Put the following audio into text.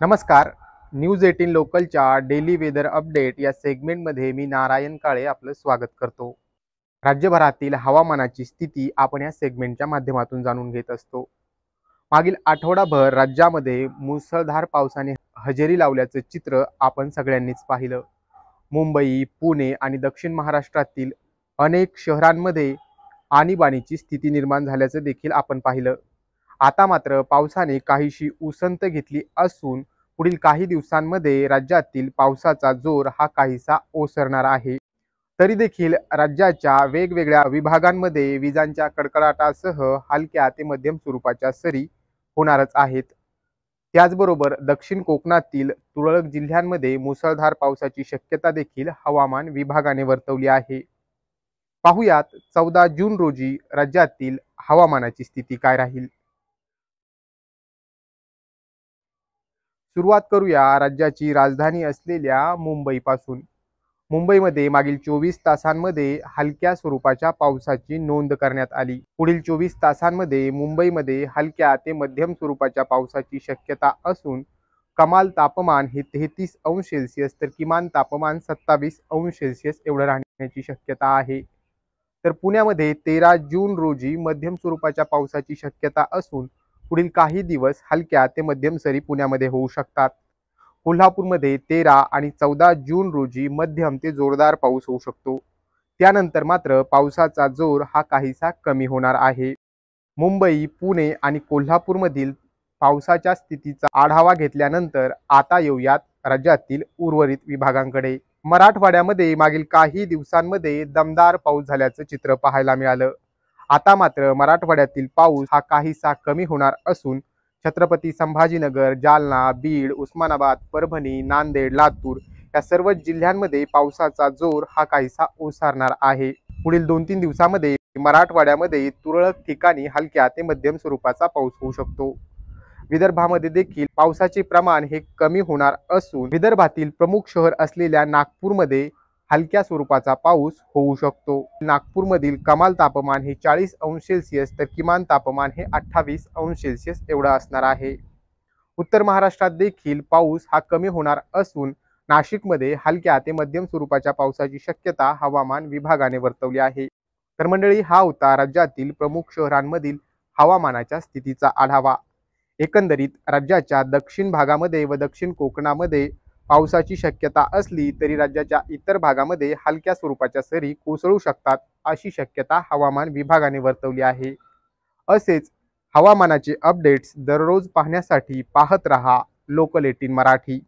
नमस्कार. News eighteen लोकलच्या daily weather update या सेगमेंटमध्ये मी नारायण काळे आपलं स्वागत करतो. राज्यभरातील हवामानाची स्थिती आपण या सेगमेंटच्या माध्यमातून जाणून घेत असतो. मागील आठवडाभर राज्यामध्ये मुसळधार पावसाने हजेरी लावल्याचं चित्र आपण सगळ्यांनीच पाहिलं. मुंबई पुणे आणि दक्षिण महाराष्ट्रातील अनेक शहरांमध्ये आणीबाणीची स्थिती निर्माण झाल्याचं देखील आपण पाहिलं. आता मात्र पावसाने काहीशी उसंत घेतली असून पुढील काही दिवसांमध्ये राज्यातील पावसाचा जोर हा काहीसा ओसरणार आहे. तरी देखील राज्याच्या वेगवेगळ्या विभागांमध्ये विजांच्या कडकडाटासह हलक्या ते मध्यम स्वरूपाच्या सरी होणारच आहेत. त्याचबरोबर दक्षिण कोकणातील तुरळक जिल्ह्यांमध्ये मुसळधार पावसाची शक्यता देखील हवामान विभागाने वर्तवली आहे. पाहुयात चौदा जून रोजी राज्यातील हवामानाची स्थिती काय राहील? सुरुवात करूया राज्याची राजधानी असलेल्या मुंबईपासून. मुंबईमध्ये मागील चोवीस तासांमध्ये हलक्या स्वरूपाच्या पावसाची नोंद करण्यात आली. पुढील चोवीस तासांमध्ये मुंबईमध्ये हलक्या ते मध्यम स्वरूपाच्या पावसाची शक्यता असून कमाल तापमान हे तेहतीस अंश सेल्सिअस तर किमान तापमान सत्तावीस अंश सेल्सिअस एवढं राहण्याची शक्यता आहे. तर पुण्यामध्ये तेरा जून रोजी मध्यम स्वरूपाच्या पावसाची शक्यता असून पुढील काही दिवस हलक्या ते मध्यम सरी पुण्यामध्ये होऊ शकतात. कोल्हापूरमध्ये तेरा आणि चौदा जून रोजी मध्यम ते जोरदार पाऊस होऊ शकतो. त्यानंतर मात्र पावसाचा जोर हा काहीसा कमी होणार आहे. मुंबई पुणे आणि कोल्हापूरमधील पावसाच्या स्थितीचा आढावा घेतल्यानंतर आता येऊयात राज्यातील उर्वरित विभागांकडे. मराठवाड्यामध्ये मागील काही दिवसांमध्ये दमदार पाऊस झाल्याचं चित्र पाहायला मिळालं. आता मात्र मराठवाड्यातील पाऊस हा काहीसा कमी होणार असून छत्रपती संभाजीनगर जालना बीड उस्मानाबाद परभणी नांदेड लातूर या सर्व जिल्ह्यांमध्ये पावसाचा जोर हा काहीसा ओसारणार आहे. पुढील दोन तीन दिवसामध्ये मराठवाड्यामध्ये तुरळक ठिकाणी हलक्या ते मध्यम स्वरूपाचा पाऊस होऊ शकतो. विदर्भामध्ये देखील पावसाचे प्रमाण हे कमी होणार असून विदर्भातील प्रमुख शहर असलेल्या नागपूरमध्ये हलक्या स्वरूपाचा पाऊस होऊ शकतो. नागपूरमधील कमाल तापमान हे चाळीस अंश सेल्सिअस तर किमान तापमान हे अठ्ठावीस अंश सेल्सिअस एवढं असणार आहे. उत्तर महाराष्ट्रात देखील पाऊस हा कमी होणार असून नाशिकमध्ये हलक्या ते मध्यम स्वरूपाच्या पावसाची शक्यता हवामान विभागाने वर्तवली आहे. तर मंडळी हा होता राज्यातील प्रमुख शहरांमधील हवामानाच्या स्थितीचा आढावा. एकंदरीत राज्याच्या दक्षिण भागामध्ये व दक्षिण कोकणामध्ये पावसाची शक्यता असली तरी राज्याच्या इतर भागामध्ये हलक्या स्वरूपाच्या सरी कोसळू शकतात अशी शक्यता हवामान विभागाने वर्तवली आहे. असेच हवामानाचे अपडेट्स दररोज पाहण्यासाठी पाहत रहा लोकल एटीन मराठी.